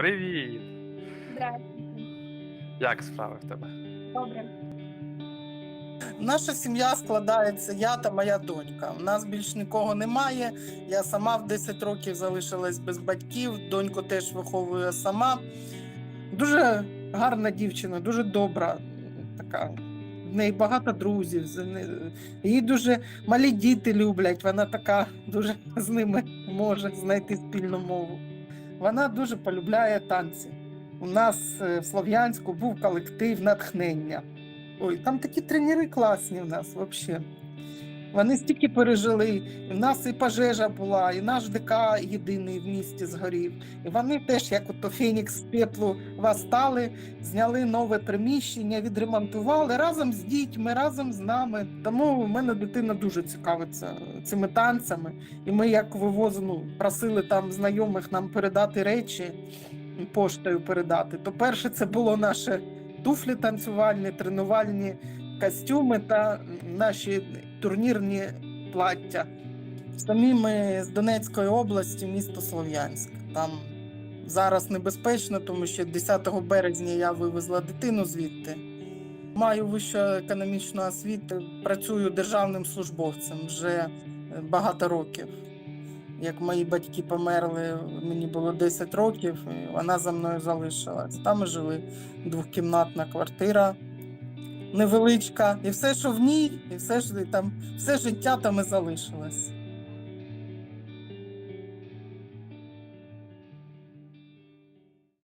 Привіт! Здравствуйте. Як справи в тебе? Добре. Наша сім'я складається я та моя донька. У нас більш нікого немає. Я сама в 10 років залишилась без батьків. Доньку теж виховую сама. Дуже гарна дівчина, дуже добра. Така. В неї багато друзів. Її дуже малі діти люблять. Вона така дуже з ними може знайти спільну мову. Вона дуже полюбляє танці. У нас е, в Слов'янську був колектив натхнення. Ой, там такі тренери класні в нас взагалі. Вони стільки пережили. І в нас і пожежа була, і наш ДК єдиний в місті згорів. І вони теж, як ото Фенікс пеплу, восстали, зняли нове приміщення, відремонтували разом з дітьми, разом з нами. Тому в мене дитина дуже цікавиться цими танцями. І ми, як вивозили, ну, просили там знайомих нам передати речі, поштою передати. То перше це було наше туфлі танцювальні, тренувальні костюми та наші турнірні плаття. Самі ми з Донецької області, місто Слов'янськ. Там зараз небезпечно, тому що 10 березня я вивезла дитину звідти. Маю вищу економічну освіту, працюю державним службовцем вже багато років. Як мої батьки померли, мені було 10 років, і вона за мною залишилась. Там жили двохкімнатна квартира невеличка, і все, що в ній, і все ж там, все життя там і залишилось.